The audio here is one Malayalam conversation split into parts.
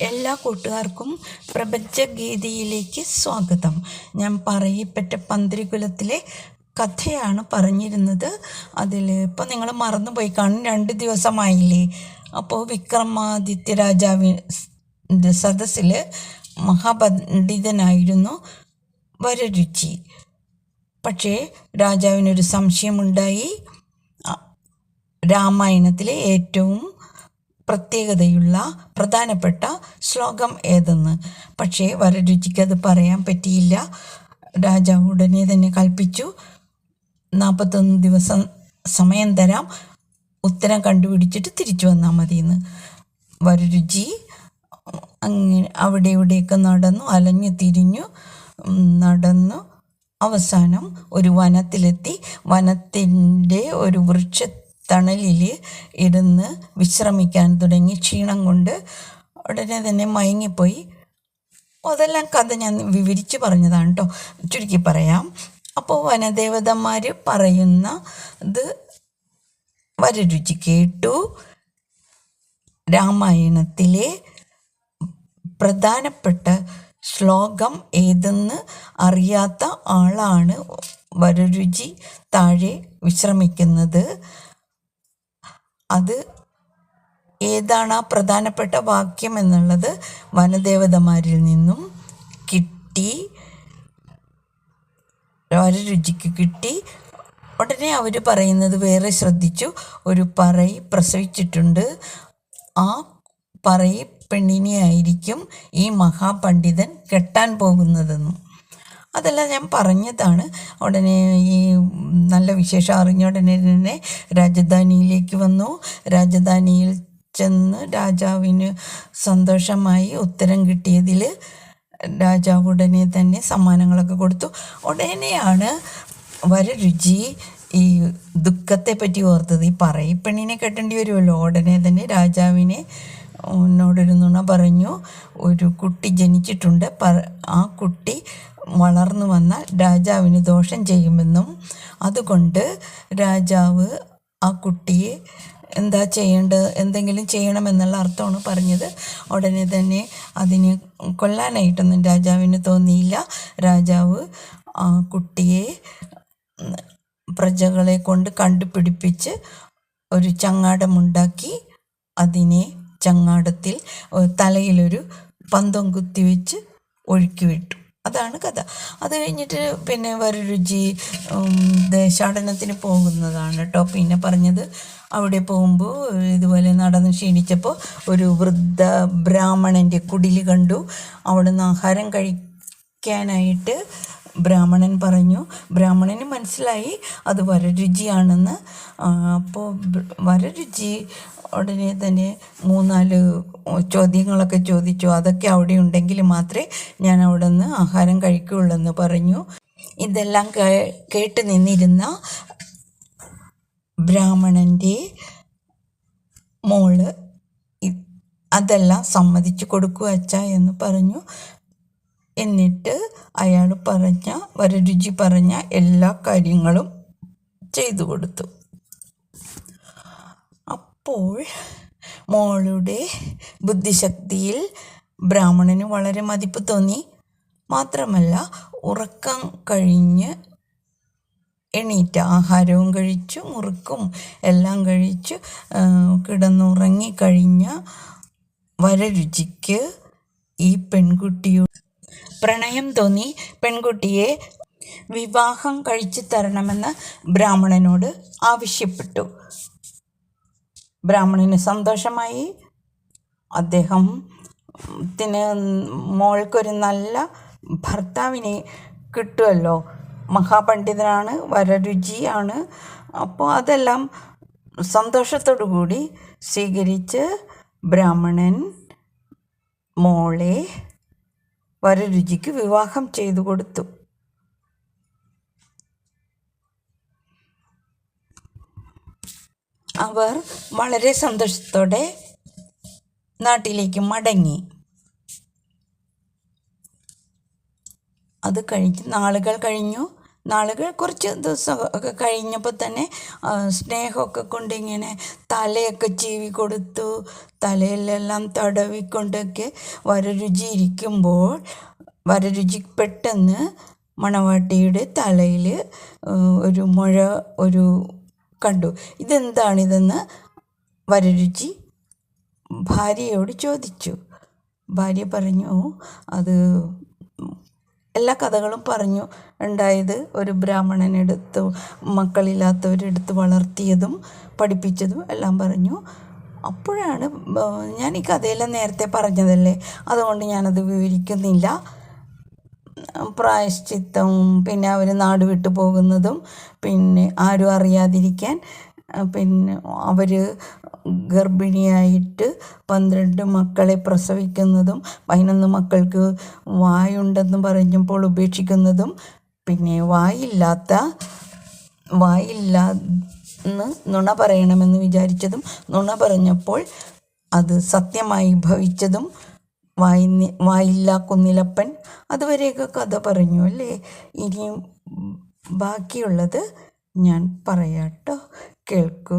എല്ലാ കൂട്ടുകാർക്കും പ്രപഞ്ചഗീതിയിലേക്ക് സ്വാഗതം. ഞാൻ പറയപ്പെട്ട പന്തിരികുലത്തിലെ കഥയാണ് പറഞ്ഞിരുന്നത്. അതിൽ ഇപ്പോൾ നിങ്ങൾ മറന്നുപോയി. കാണും രണ്ട് ദിവസമായില്ലേ. അപ്പോൾ വിക്രമാദിത്യ രാജാവി സദസ്സിൽ മഹാപണ്ഡിതനായിരുന്നു വരരുചി. പക്ഷേ രാജാവിനൊരു സംശയമുണ്ടായി. രാമായണത്തിലെ ഏറ്റവും പ്രത്യേകതയുള്ള പ്രധാനപ്പെട്ട ശ്ലോകം ഏതെന്ന്. പക്ഷേ വരരുചിക്ക് അത് പറയാൻ പറ്റിയില്ല. രാജാവ് ഉടനെ തന്നെ കൽപ്പിച്ചു. നാൽപ്പത്തൊന്ന് ദിവസം സമയം തരാം. ഉത്തരം കണ്ടുപിടിച്ചിട്ട് തിരിച്ചു വന്നാൽ മതിയെന്ന്. വരരുചി അങ്ങനെ അവിടെ ഇവിടെയൊക്കെ നടന്നു അലഞ്ഞു തിരിഞ്ഞു നടന്നു. അവസാനം ഒരു വനത്തിലെത്തി. വനത്തിന്റെ ഒരു വൃക്ഷത്തണലിൽ ഇരുന്ന് വിശ്രമിക്കാൻ തുടങ്ങി. ക്ഷീണം കൊണ്ട് ഉടനെ തന്നെ മയങ്ങിപ്പോയി. അതെല്ലാം കഥ ഞാൻ വിവരിച്ച് പറഞ്ഞതാണ് കേട്ടോ ചുരുക്കി പറയാം. അപ്പോൾ വനദേവതന്മാർ പറയുന്ന ഇത് വരരുചി കേട്ടു. രാമായണത്തിലെ പ്രധാനപ്പെട്ട ശ്ലോകം ഏതെന്ന് അറിയാത്ത ആളാണ് വരരുചി താഴെ വിശ്രമിക്കുന്നത്. അത് ഏതാണ് ആ പ്രധാനപ്പെട്ട വാക്യം എന്നുള്ളത് വനദേവതമാരിൽ നിന്നും കിട്ടി. വരരുചിക്ക് കിട്ടി. ഉടനെ അവർ പറയുന്നത് വേറെ ശ്രദ്ധിച്ചു. ഒരു പറയി പ്രസവിച്ചിട്ടുണ്ട്. ആ പറയി പെണ്ണിനെ ആയിരിക്കും ഈ മഹാപണ്ഡിതൻ കെട്ടാൻ പോകുന്നതെന്നും. അതെല്ലാം ഞാൻ പറഞ്ഞതാണ്. ഉടനെ ഈ നല്ല വിശേഷം അറിഞ്ഞ ഉടനെ തന്നെ രാജധാനിയിലേക്ക് വന്നു. രാജധാനിയിൽ ചെന്ന് രാജാവിന് സന്തോഷമായി ഉത്തരം കിട്ടിയതിൽ രാജാവ് ഉടനെ തന്നെ സമ്മാനങ്ങളൊക്കെ കൊടുത്തു. ഉടനെയാണ് വരരുചി ഈ ദുഃഖത്തെ പറ്റി ഓർത്തത്. ഈ പെണ്ണിനെ കെട്ടേണ്ടി വരുമല്ലോ. ഉടനെ തന്നെ രാജാവിനെ എന്നോടൊരു നുണ പറഞ്ഞു. ഒരു കുട്ടി ജനിച്ചിട്ടുണ്ട്. ആ കുട്ടി വളർന്നു വന്നാൽ രാജാവിന് ദോഷം ചെയ്യുമെന്നും അതുകൊണ്ട് രാജാവ് ആ കുട്ടിയെ എന്താ ചെയ്യേണ്ടത്? എന്തെങ്കിലും ചെയ്യണമെന്നുള്ള അർത്ഥമാണ് പറഞ്ഞത്. ഉടനെ തന്നെ അതിനെ കൊല്ലാനായിട്ടൊന്നും രാജാവിന് തോന്നിയില്ല. രാജാവ് ആ കുട്ടിയെ പ്രജകളെ കൊണ്ട് കണ്ടുപിടിപ്പിച്ച് ഒരു ചങ്ങാടമുണ്ടാക്കി അതിനെ ചങ്ങാടത്തിൽ തലയിലൊരു പന്തം കുത്തിവെച്ച് ഒഴുക്കി വിട്ടു. അതാണ് കഥ. അത് കഴിഞ്ഞിട്ട് പിന്നെ വരരുചി ദേശാടനത്തിന് പോകുന്നതാണ് കേട്ടോ പിന്നെ പറഞ്ഞത് അവിടെ പോകുമ്പോൾ ഇതുപോലെ നടന്ന് ക്ഷീണിച്ചപ്പോൾ ഒരു വൃദ്ധ ബ്രാഹ്മണന്റെ കുടിൽ കണ്ടു. അവിടുന്ന് ആഹാരം കഴിക്കാനായിട്ട് ബ്രാഹ്മണൻ പറഞ്ഞു. ബ്രാഹ്മണന് മനസ്സിലായി അത് വരരുചിയാണെന്ന്. അപ്പോൾ വരരുചി ഉടനെ തന്നെ മൂന്നാൽ ചോദ്യങ്ങളൊക്കെ ചോദിച്ചു. അതൊക്കെ അവിടെ ഉണ്ടെങ്കിൽ മാത്രമേ ഞാൻ അവിടെ നിന്ന് ആഹാരം കഴിക്കുകയുള്ളൂ എന്ന് പറഞ്ഞു. ഇതെല്ലാം കേട്ട് നിന്നിരുന്ന ബ്രാഹ്മണന്റെ മോൾ അതെല്ലാം സമ്മതിച്ചു കൊടുക്കുക അച്ഛ എന്ന് പറഞ്ഞു. എന്നിട്ട് അയാൾ പറഞ്ഞ വരരുചി പറഞ്ഞ എല്ലാ കാര്യങ്ങളും ചെയ്തു കൊടുത്തു. അപ്പോൾ മോളുടെ ബുദ്ധിശക്തിയിൽ ബ്രാഹ്മണന് വളരെ മതിപ്പ് തോന്നി. മാത്രമല്ല ഉറക്കം കഴിഞ്ഞ് എണീറ്റ ആഹാരവും കഴിച്ചു മുറുക്കും എല്ലാം കഴിച്ചു കിടന്നുറങ്ങിക്കഴിഞ്ഞ കിടന്നുറങ്ങി കഴിഞ്ഞ വരരുചിക്ക് ഈ പെൺകുട്ടിയോട് പ്രണയം തോന്നി പെൺകുട്ടിയെ വിവാഹം കഴിച്ചു തരണമെന്ന് ബ്രാഹ്മണനോട് ആവശ്യപ്പെട്ടു. ബ്രാഹ്മണന് സന്തോഷമായി. അദ്ദേഹം ത്തിന് മോൾക്കൊരു നല്ല ഭർത്താവിനെ കിട്ടുമല്ലോ മഹാപണ്ഡിതനാണ് വരരുചിയാണ്. അപ്പോൾ അതെല്ലാം സന്തോഷത്തോടു കൂടി സ്വീകരിച്ച് ബ്രാഹ്മണൻ മോളെ വരരുചിക്ക് വിവാഹം ചെയ്തു കൊടുത്തു. അവർ വളരെ സന്തോഷത്തോടെ നാട്ടിലേക്ക് മടങ്ങി. അത് കഴിഞ്ഞ് നാളുകൾ കഴിഞ്ഞു. നാളുകൾ കുറച്ച് ദിവസം ഒക്കെ കഴിഞ്ഞപ്പോൾ തന്നെ സ്നേഹമൊക്കെ കൊണ്ട് ഇങ്ങനെ തലയൊക്കെ ചീവി കൊടുത്തു തലയിലെല്ലാം തടവിക്കൊണ്ടൊക്കെ വരരുചി ഇരിക്കുമ്പോൾ വരരുചി പെട്ടെന്ന് മണവാട്ടിയുടെ തലയിൽ ഒരു മുഴ ഒരു കണ്ടു. ഇതെന്താണിതെന്ന് വരരുചി ഭാര്യയോട് ചോദിച്ചു. ഭാര്യ പറഞ്ഞു അത് എല്ലാ കഥകളും പറഞ്ഞു ഉണ്ടായത് ഒരു ബ്രാഹ്മണനെടുത്ത് മക്കളില്ലാത്തവരെടുത്ത് വളർത്തിയതും പഠിപ്പിച്ചതും എല്ലാം പറഞ്ഞു. അപ്പോഴാണ് ഞാൻ ഈ കഥയെല്ലാം നേരത്തെ പറഞ്ഞതല്ലേ? അതുകൊണ്ട് ഞാനത് വിവരിക്കുന്നില്ല. പ്രായശ്ചിത്തവും പിന്നെ അവർ നാട് വിട്ടു പോകുന്നതും പിന്നെ ആരും അറിയാതിരിക്കാൻ പിന്നെ അവർ ഗർഭിണിയായിട്ട് പന്ത്രണ്ട് മക്കളെ പ്രസവിക്കുന്നതും പതിനൊന്ന് മക്കൾക്ക് വായുണ്ടെന്ന് പറഞ്ഞപ്പോൾ ഉപേക്ഷിക്കുന്നതും പിന്നെ വായില്ലാത്ത വായില്ലാന്ന് നുണ പറയണമെന്ന് വിചാരിച്ചതും നുണ പറഞ്ഞപ്പോൾ അത് സത്യമായി ഭവിച്ചതും വായി വായില്ല കുന്നിലപ്പൻ അതുവരെയൊക്കെ കഥ പറഞ്ഞു അല്ലേ? ഇനിയും ബാക്കിയുള്ളത് ഞാൻ പറയാട്ടോ. കേൾക്കൂ.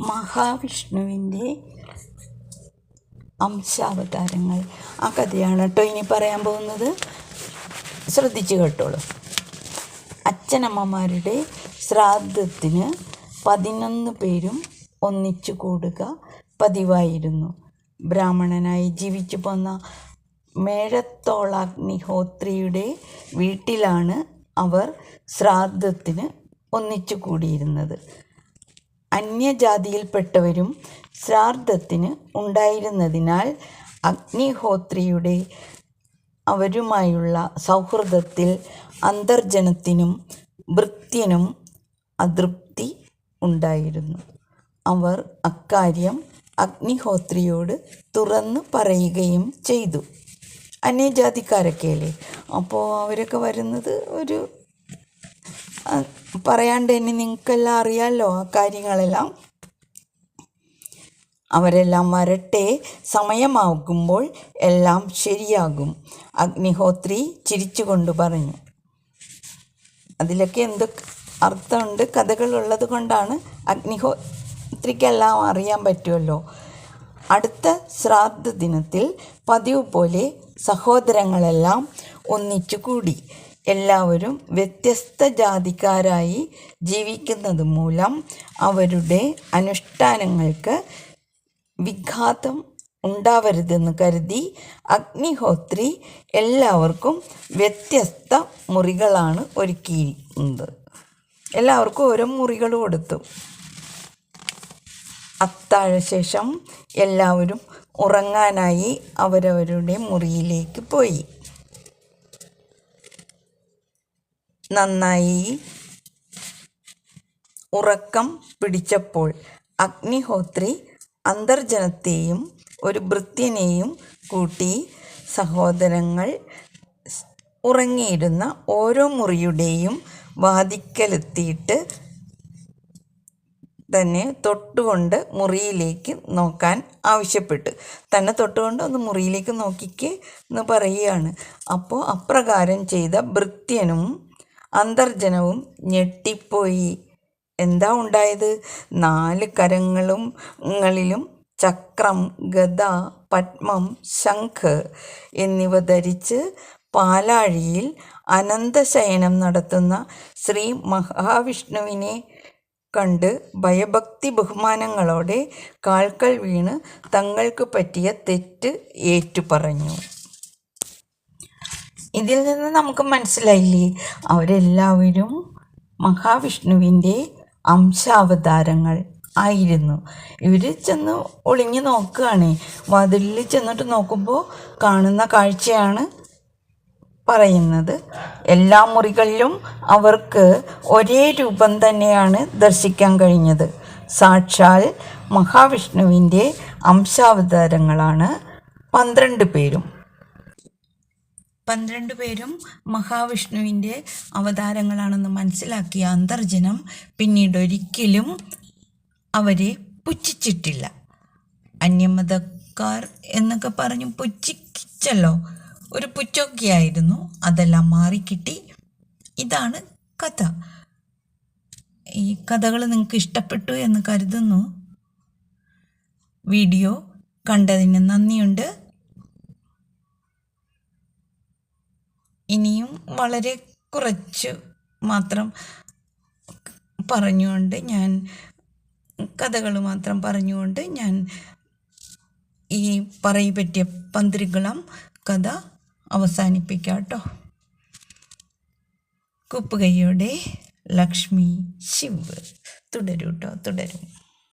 മഹാവിഷ്ണുവിന്റെ അംശാവതാരങ്ങൾ ആ കഥയാണ് കേട്ടോ. ഇനി പറയാൻ പോകുന്നത് ശ്രദ്ധിച്ചു കേട്ടോളൂ. അച്ഛനമ്മമാരുടെ ശ്രാദ്ധത്തിന് പതിനൊന്ന് പേരും ഒന്നിച്ചു കൂടുക പതിവായിരുന്നു. ബ്രാഹ്മണനായി ജീവിച്ചു പോന്ന മേഴത്തോളാഗ്നിഹോത്രിയുടെ വീട്ടിലാണ് അവർ ശ്രാദ്ധത്തിന് ഒന്നിച്ചു കൂടിയിരുന്നത്. അന്യജാതിയിൽപ്പെട്ടവരും ശ്രാദ്ധത്തിന് ഉണ്ടായിരുന്നതിനാൽ അഗ്നിഹോത്രിയുടെ അവരുമായുള്ള സൗഹൃദത്തിൽ അന്തർജനത്തിനും ഭൃത്യനും അതൃപ്തി ഉണ്ടായിരുന്നു. അവർ അക്കാര്യം അഗ്നിഹോത്രിയോട് തുറന്ന് പറയുകയും ചെയ്തു. അന്യജാതിക്കാരൊക്കെയല്ലേ? അപ്പോൾ അവരൊക്കെ വരുന്നത് ഒരു പറയാണ്ട് തന്നെ നിങ്ങൾക്കെല്ലാം അറിയാമല്ലോ ആ കാര്യങ്ങളെല്ലാം. അവരെല്ലാം വരട്ടെ. സമയമാകുമ്പോൾ എല്ലാം ശരിയാകും. അഗ്നിഹോത്രി ചിരിച്ചുകൊണ്ട് പറഞ്ഞു. അതിലൊക്കെ എന്തൊക്കെ അർത്ഥമുണ്ട്? കഥകളുള്ളത് കൊണ്ടാണ് അഗ്നിഹോത്രിക്കെല്ലാം അറിയാൻ പറ്റുമല്ലോ അടുത്ത ശ്രാദ്ധ ദിനത്തിൽ പതിവ് പോലെ സഹോദരങ്ങളെല്ലാം ഒന്നിച്ചു കൂടി. എല്ലാവരും വ്യത്യസ്ത ജാതിക്കാരായി ജീവിക്കുന്നത് മൂലം അവരുടെ അനുഷ്ഠാനങ്ങൾക്ക് വിഘാതം ഉണ്ടാവരുതെന്ന് കരുതി അഗ്നിഹോത്രി എല്ലാവർക്കും വ്യത്യസ്ത മുറികളാണ് ഒരുക്കിയിരിക്കുന്നത് എല്ലാവർക്കും ഓരോ മുറികൾ കൊടുത്തു. അത്താഴശേഷം എല്ലാവരും ഉറങ്ങാനായി അവരവരുടെ മുറിയിലേക്ക് പോയി. നന്നായി ഉറക്കം പിടിച്ചപ്പോൾ അഗ്നിഹോത്രി അന്തർജനത്തെയും ഒരു ഭൃത്യനെയും കൂട്ടി സഹോദരങ്ങൾ ഉറങ്ങിയിരുന്ന ഓരോ മുറിയുടെയും വാതിക്കലെത്തിയിട്ട് തന്നെ തൊട്ടുകൊണ്ട് മുറിയിലേക്ക് നോക്കാൻ ആവശ്യപ്പെട്ടു. തന്നെ തൊട്ടുകൊണ്ട് ഒന്ന് മുറിയിലേക്ക് നോക്കിക്കേ എന്ന് പറയുകയാണ്. അപ്പോൾ അപ്രകാരം ചെയ്ത ഭൃത്യനും അന്തർജനവും ഞെട്ടിപ്പോയി. എന്താ ഉണ്ടായത്? നാല് കരങ്ങളും ചക്രം ഗദ പത്മം ശംഖ് എന്നിവ ധരിച്ച് പാലാഴിയിൽ അനന്തശയനം നടത്തുന്ന ശ്രീ മഹാവിഷ്ണുവിനെ കണ്ട് ഭയഭക്തി ബഹുമാനങ്ങളോടെ കാൽക്കൽ വീണ് തങ്ങൾക്ക് പറ്റിയ തെറ്റ് ഏറ്റുപറഞ്ഞു. ഇതിൽ നിന്ന് നമുക്ക് മനസ്സിലായില്ലേ? അവരെല്ലാവരും മഹാവിഷ്ണുവിന്റെ അംശാവതാരങ്ങൾ ആയിരുന്നു. ഇവർ ചെന്ന് ഒളിഞ്ഞു നോക്കുകയാണ്. വാതിലിൽ ചെന്നിട്ട് നോക്കുമ്പോൾ കാണുന്ന കാഴ്ചയാണ് പറയുന്നത്. എല്ലാ മുറികളിലും അവർക്ക് ഒരേ രൂപം തന്നെയാണ് ദർശിക്കാൻ കഴിഞ്ഞത്. സാക്ഷാൽ മഹാവിഷ്ണുവിന്റെ അംശാവതാരങ്ങളാണ് പന്ത്രണ്ട് പേരും. പന്ത്രണ്ട് പേരും മഹാവിഷ്ണുവിന്റെ അവതാരങ്ങളാണെന്ന് മനസ്സിലാക്കിയ അന്തർജനം പിന്നീട് ഒരിക്കലും അവരെ പുച്ഛിച്ചിട്ടില്ല. അന്യമതക്കാർ എന്നൊക്കെ പറഞ്ഞ് പുച്ഛിച്ചല്ലോ. ഒരു പുച്ഛൊക്കെയായിരുന്നു അതെല്ലാം മാറിക്കിട്ടി. ഇതാണ് കഥ. ഈ കഥകൾ നിങ്ങൾക്ക് ഇഷ്ടപ്പെട്ടു എന്ന് കരുതുന്നു. വീഡിയോ കണ്ടതിന് നന്ദിയുണ്ട്. ഇനിയും വളരെ കുറച്ച് മാത്രം പറഞ്ഞുകൊണ്ട് ഞാൻ കഥകൾ മാത്രം പറഞ്ഞുകൊണ്ട് ഞാൻ ഈ പറയി പറ്റിയ പന്തിരികുളം കഥ അവസാനിപ്പിക്കാം കേട്ടോ. ലക്ഷ്മി ശിവ്. തുടരൂ കേട്ടോ തുടരും.